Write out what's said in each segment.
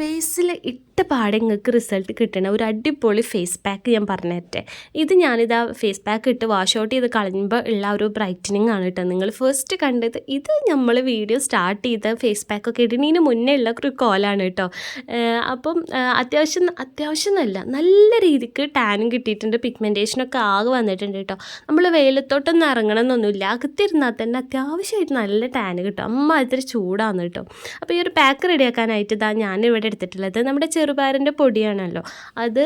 ഫേസിൽ ഇട്ട പാടെ നിങ്ങൾക്ക് റിസൾട്ട് കിട്ടണ ഒരു അടിപൊളി ഫേസ് പാക്ക് ഞാൻ പറഞ്ഞു ഇത് ഞാനിതാ ഫേസ് പാക്ക് ഇട്ട് വാഷ് ഔട്ട് ചെയ്ത് കളയുമ്പോൾ ഉള്ള ഒരു ബ്രൈറ്റനിങ് ആണ് കേട്ടോ നിങ്ങൾ ഫസ്റ്റ് കണ്ടത് ഇത് നമ്മൾ വീഡിയോ സ്റ്റാർട്ട് ചെയ്ത ഫേസ് പാക്ക് ഒക്കെ ഇടുന്നതിന് മുന്നേ ഉള്ള ഒരു കോലാണ് കേട്ടോ അപ്പം അത്യാവശ്യം അത്യാവശ്യം എന്നല്ല നല്ല രീതിക്ക് ടാനും കിട്ടിയിട്ടുണ്ട് പിഗ്മെന്റേഷനൊക്കെ ആകെ വന്നിട്ടുണ്ട് കേട്ടോ നമ്മൾ വെയിലത്തോട്ടൊന്നും ഇറങ്ങണമെന്നൊന്നുമില്ല അകത്തിരുന്നാൽ തന്നെ അത്യാവശ്യമായിട്ട് നല്ല ടാന് കിട്ടും. അമ്മ ഇത്തിരി ചൂടാണ് കേട്ടോ അപ്പോൾ ഈ ഒരു പാക്ക് റെഡിയാക്കാനായിട്ട് ഇതാ ഞാൻ ഇവിടെ എടുത്തിട്ടുള്ളത്. നമ്മുടെ ചെറുപയറിന്റെ പൊടിയാണല്ലോ. അത്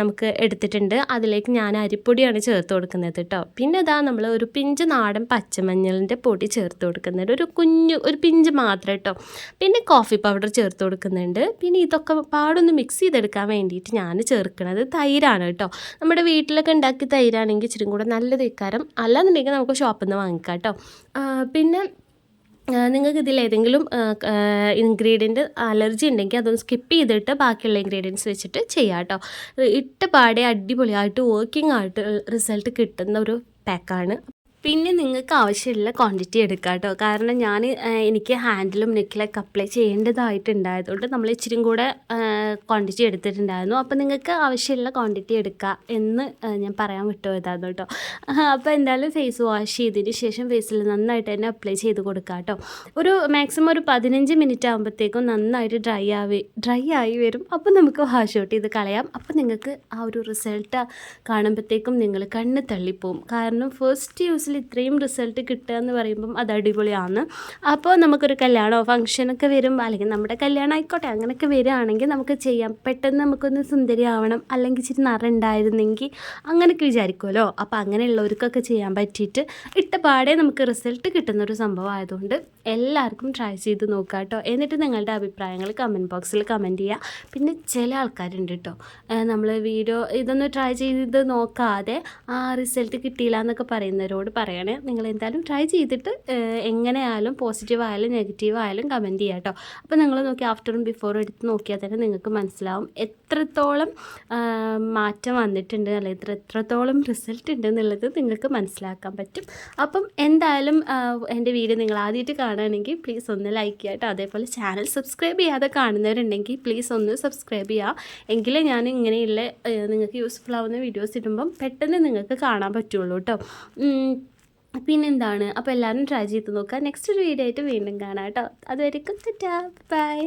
നമുക്ക് എടുത്തിട്ടുണ്ട്. അതിലേക്ക് ഞാൻ അരിപ്പൊടിയാണ് ചേർത്ത് കൊടുക്കുന്നത് കേട്ടോ. പിന്നെ ഇതാ നമ്മൾ ഒരു പിഞ്ച് നാടൻ പച്ചമഞ്ഞളിന്റെ പൊടി ചേർത്ത് കൊടുക്കുന്നുണ്ട്. ഒരു കുഞ്ഞു ഒരു പിഞ്ച് മാത്രം കേട്ടോ. പിന്നെ കോഫി പൗഡർ ചേർത്ത് കൊടുക്കുന്നുണ്ട്. പിന്നെ ഇതൊക്കെ പാടൊന്ന് മിക്സ് ചെയ്തെടുക്കാൻ വേണ്ടിയിട്ട് ഞാൻ ചേർക്കുന്നത് തൈരാണ് കേട്ടോ. നമ്മുടെ വീട്ടിലൊക്കെ ഉണ്ടാക്കിയ തൈരാണെങ്കിൽ ഇച്ചിരി കൂടെ നല്ല ഇക്കാരം അല്ലാന്നുണ്ടെങ്കിൽ നമുക്ക് ഷോപ്പിൽ നിന്ന് വാങ്ങിക്കാം കേട്ടോ. പിന്നെ നിങ്ങൾക്ക് ഇതിൽ ഏതെങ്കിലും ഇൻഗ്രീഡിയന്റ് അലർജി ഉണ്ടെങ്കിൽ അതൊന്ന് സ്കിപ്പ് ചെയ്തിട്ട് ബാക്കിയുള്ള ഇൻഗ്രീഡിയൻസ് വെച്ചിട്ട് ചെയ്യാം കേട്ടോ. ഇട്ട പാടെ അടിപൊളിയായിട്ട് വർക്കിംഗ് ആയിട്ട് റിസൾട്ട് കിട്ടുന്ന ഒരു പാക്കാണ് പിന്നെ നിങ്ങൾക്ക് ആവശ്യമുള്ള ക്വാണ്ടിറ്റി എടുക്കാം കേട്ടോ. കാരണം ഞാൻ എനിക്ക് ഹാൻഡിലും നെക്കിലൊക്കെ അപ്ലൈ ചെയ്യേണ്ടതായിട്ടുണ്ടായതുകൊണ്ട് നമ്മൾ ഇച്ചിരി കൂടെ ക്വാണ്ടിറ്റി എടുത്തിട്ടുണ്ടായിരുന്നു. അപ്പോൾ നിങ്ങൾക്ക് ആവശ്യമുള്ള ക്വാണ്ടിറ്റി എടുക്കുക എന്ന് ഞാൻ പറയാൻ വിട്ടുപോയതായിരുന്നു കേട്ടോ. അപ്പോൾ എന്തായാലും ഫേസ് വാഷ് ചെയ്തതിന് ശേഷം ഫേസിൽ നന്നായിട്ട് തന്നെ അപ്ലൈ ചെയ്ത് കൊടുക്കുക കേട്ടോ. ഒരു മാക്സിമം ഒരു പതിനഞ്ച് മിനിറ്റ് ആകുമ്പോഴത്തേക്കും നന്നായിട്ട് ഡ്രൈ ആവി ഡ്രൈ ആയി വരും. അപ്പോൾ നമുക്ക് വാഷ് ഔട്ട് ചെയ്ത് കളയാം. അപ്പോൾ നിങ്ങൾക്ക് ആ ഒരു റിസൾട്ട് കാണുമ്പോഴത്തേക്കും നിങ്ങൾ കണ്ണ് തള്ളിപ്പോവും. കാരണം ഫസ്റ്റ് യൂസിൽ ഇത്രയും റിസൾട്ട് കിട്ടുക എന്ന് പറയുമ്പം അത് അടിപൊളിയാണ്. അപ്പോൾ നമുക്കൊരു കല്യാണമോ ഫംഗ്ഷനൊക്കെ വരും. അല്ലെങ്കിൽ നമ്മുടെ കല്യാണം ആയിക്കോട്ടെ അങ്ങനെയൊക്കെ വരികയാണെങ്കിൽ നമുക്ക് ചെയ്യാം. പെട്ടെന്ന് നമുക്കൊന്ന് സുന്ദരി ആവണം അല്ലെങ്കിൽ ഇച്ചിരി നിറണ്ടായിരുന്നെങ്കിൽ അങ്ങനെയൊക്കെ വിചാരിക്കുമല്ലോ അപ്പോൾ അങ്ങനെയുള്ളവർക്കൊക്കെ ചെയ്യാൻ പറ്റിയിട്ട് ഇട്ട പാടെ നമുക്ക് റിസൾട്ട് കിട്ടുന്ന ഒരു സംഭവം ആയതുകൊണ്ട് എല്ലാവർക്കും ട്രൈ ചെയ്ത് നോക്കുക കേട്ടോ എന്നിട്ട് നിങ്ങളുടെ അഭിപ്രായങ്ങൾ കമന്റ് ബോക്സിൽ കമന്റ് ചെയ്യുക പിന്നെ ചില ആൾക്കാരുണ്ട് കേട്ടോ നമ്മൾ വീഡിയോ ഇതൊന്ന് ട്രൈ ചെയ്ത് നോക്കാതെ ആ റിസൾട്ട് കിട്ടിയില്ല എന്നൊക്കെ പറയുന്നവരോട് പറയണേ. നിങ്ങൾ എന്തായാലും ട്രൈ ചെയ്തിട്ട് എങ്ങനെയായാലും പോസിറ്റീവ് ആയാലും നെഗറ്റീവ് ആയാലും കമന്റ് ചെയ്യുക കേട്ടോ അപ്പോൾ നിങ്ങൾ നോക്കി ആഫ്റ്ററും ബിഫോറും എടുത്ത് നോക്കിയാൽ തന്നെ നിങ്ങൾക്ക് മനസ്സിലാവും. എത്രത്തോളം മാറ്റം വന്നിട്ടുണ്ട് അല്ലെങ്കിൽ എത്രത്തോളം റിസൾട്ട് ഉണ്ട് എന്നുള്ളത് നിങ്ങൾക്ക് മനസ്സിലാക്കാൻ പറ്റും. അപ്പം എന്തായാലും എന്റെ വീഡിയോ നിങ്ങൾ ആദ്യമായിട്ട് കാണുകയാണെങ്കിൽ പ്ലീസ് ഒന്ന് ലൈക്ക് ചെയ്യുക കേട്ടോ. അതേപോലെ ചാനൽ സബ്സ്ക്രൈബ് ചെയ്യാതെ കാണുന്നവരുണ്ടെങ്കിൽ പ്ലീസ് ഒന്ന് സബ്സ്ക്രൈബ് ചെയ്യുക. എങ്കിലേ ഞാൻ ഇങ്ങനെയുള്ള നിങ്ങൾക്ക് യൂസ്ഫുൾ ആവുന്ന വീഡിയോസ് ഇടുമ്പം പെട്ടെന്ന് നിങ്ങൾക്ക് കാണാൻ പറ്റുള്ളൂ കേട്ടോ. പിന്നെ പിന്നെന്താണ്? അപ്പോൾ എല്ലാവരും ട്രൈ ചെയ്ത് നോക്കുക. നെക്സ്റ്റ് ഒരു വീഡിയോ ആയിട്ട് വീണ്ടും കാണാം കേട്ടോ. അതുവരെയും ബൈ